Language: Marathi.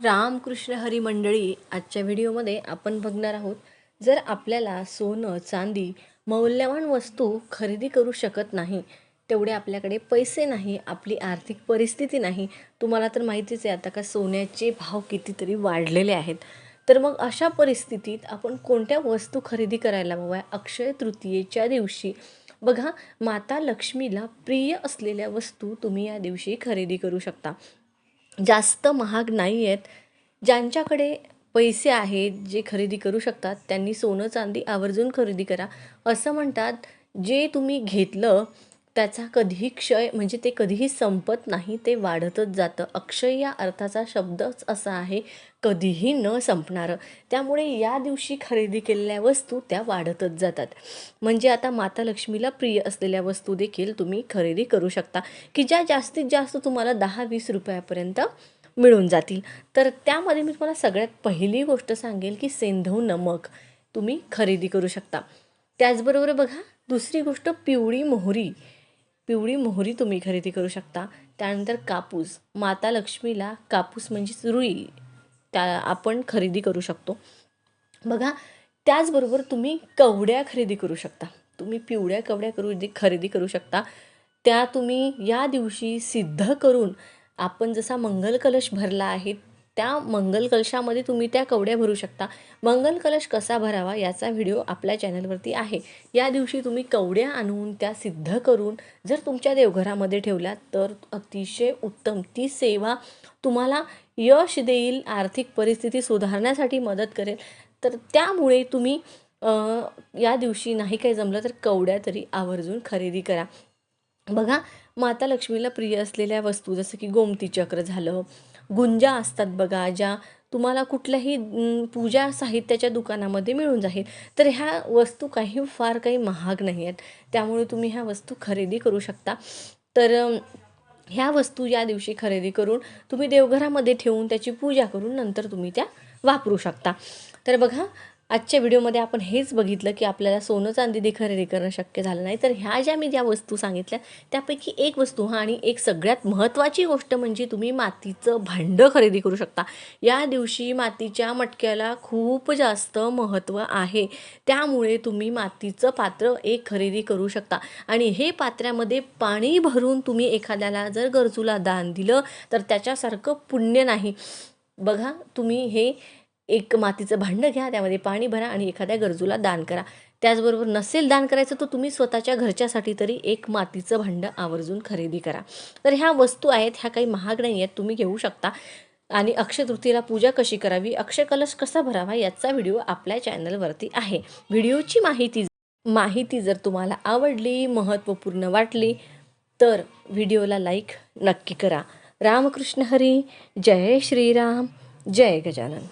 रामकृष्ण हरी मंडळी आजच्या व्हिडिओमध्ये आपण बघणार आहोत जर आपल्याला सोनं चांदी मौल्यवान वस्तू खरेदी करू शकत नाही तेवढे आपल्याकडे पैसे नाही आपली आर्थिक परिस्थिती नाही तुम्हाला तर माहितीच आहे आता का सोन्याचे भाव कितीतरी वाढलेले आहेत. तर मग अशा परिस्थितीत आपण कोणत्या वस्तू खरेदी करायला हव्या? अक्षय तृतीयेच्या दिवशी. बघा माता लक्ष्मीला प्रिय असलेल्या वस्तू तुम्ही या दिवशी खरेदी करू शकता. जास्त महाग नाही आहेत ज्यांच्याकडे पैसे आहेत जे खरेदी करू शकतात त्यांनी सोनं चांदी आवर्जून खरेदी करा. असं म्हणतात जे तुम्ही घेतलं त्याचा कधीही क्षय म्हणजे ते कधीही संपत नाही ते वाढतच जातं. अक्षय या अर्थाचा शब्दच असा आहे कधीही न संपणारं. त्यामुळे या दिवशी खरेदी केलेल्या वस्तू त्या वाढतच जातात. म्हणजे आता माता लक्ष्मीला प्रिय असलेल्या वस्तू देखील तुम्ही खरेदी करू शकता की ज्या जास्तीत जास्त तुम्हाला दहा वीस रुपयापर्यंत मिळून जातील. तर त्यामध्ये मी तुम्हाला सगळ्यात पहिली गोष्ट सांगेल की सेंधव नमक तुम्ही खरेदी करू शकता. त्याचबरोबर बघा दुसरी गोष्ट पिवळी मोहरी. पिवळी मोहरी तुम्ही खरेदी करू शकता. त्यानंतर कापूस. माता लक्ष्मीला कापूस म्हणजेच रुई. त्या आपण खरेदी करू शकतो. बघा त्याचबरोबर तुम्ही कवड्या खरेदी करू शकता. तुम्ही पिवळ्या कवड्या करू खरेदी करू शकता. त्या तुम्ही या दिवशी सिद्ध करून आपण जसा मंगल कलश भरला आहे त्या मंगल कलशामध्ये तुम्ही त्या कवड्या भरू शकता. मंगल कलश कसा भरावा याचा व्हिडिओ आपल्या चॅनलवरती आहे. या दिवशी तुम्ही कवड्या आणून त्या सिद्ध करून जर तुमच्या देवघरामध्ये ठेवल्या तर अतिशय उत्तम. ती सेवा तुम्हाला यश देईल आर्थिक परिस्थिती सुधारण्यासाठी मदत करेल. तर त्यामुळे तुम्ही या दिवशी नाही काही जमलं तर कवड्या तरी आवर्जून खरेदी करा. बघा माता लक्ष्मीला प्रिय असलेल्या वस्तू जसं की गोमती चक्र झालं गुंजा असतात बघा ज्या तुम्हाला कुठल्याही पूजा साहित्याच्या दुकानामध्ये मिळून जाईल तर ह्या वस्तू काही फार काही महाग नाही आहेत त्यामुळे तुम्ही ह्या वस्तू खरेदी करू शकता. तर ह्या वस्तू या दिवशी खरेदी करून तुम्ही देवघरामध्ये ठेवून त्याची पूजा करून नंतर तुम्ही त्या वापरू शकता. तर बघा आजच्या व्हिडिओमध्ये आपण हेच बघितलं की आपल्याला सोनं चांदी दे खरेदी करणं शक्य झालं नाही. तर ह्या ज्या मी ज्या वस्तू सांगितल्या त्यापैकी एक वस्तू हा आणि एक सगळ्यात महत्त्वाची गोष्ट म्हणजे तुम्ही मातीचं भांडं खरेदी करू शकता. या दिवशी मातीच्या मटक्याला खूप जास्त महत्त्व आहे. त्यामुळे तुम्ही मातीचं पात्र एक खरेदी करू शकता. आणि हे पात्र्यामध्ये पाणी भरून तुम्ही एखाद्याला जर गरजूला दान दिलं तर त्याच्यासारखं पुण्य नाही. बघा तुम्ही हे एक मातीचं भांडं घ्या त्यामध्ये पाणी भरा आणि एखाद्या गरजूला दान करा. त्याचबरोबर नसेल दान करायचं तर तुम्ही स्वतःच्या घरच्यासाठी तरी एक मातीचं भांडं आवर्जून खरेदी करा. तर ह्या वस्तू आहेत ह्या काही महाग नाही आहेत तुम्ही घेऊ शकता. आणि अक्षय तृतीयेला पूजा कशी करावी अक्षय कलश कसा भरावा याचा व्हिडिओ आपल्या चॅनलवरती आहे. व्हिडिओची माहिती माहिती जर तुम्हाला आवडली महत्त्वपूर्ण वाटली तर व्हिडिओला लाईक नक्की करा. रामकृष्ण हरी जय श्रीराम जय गजानन.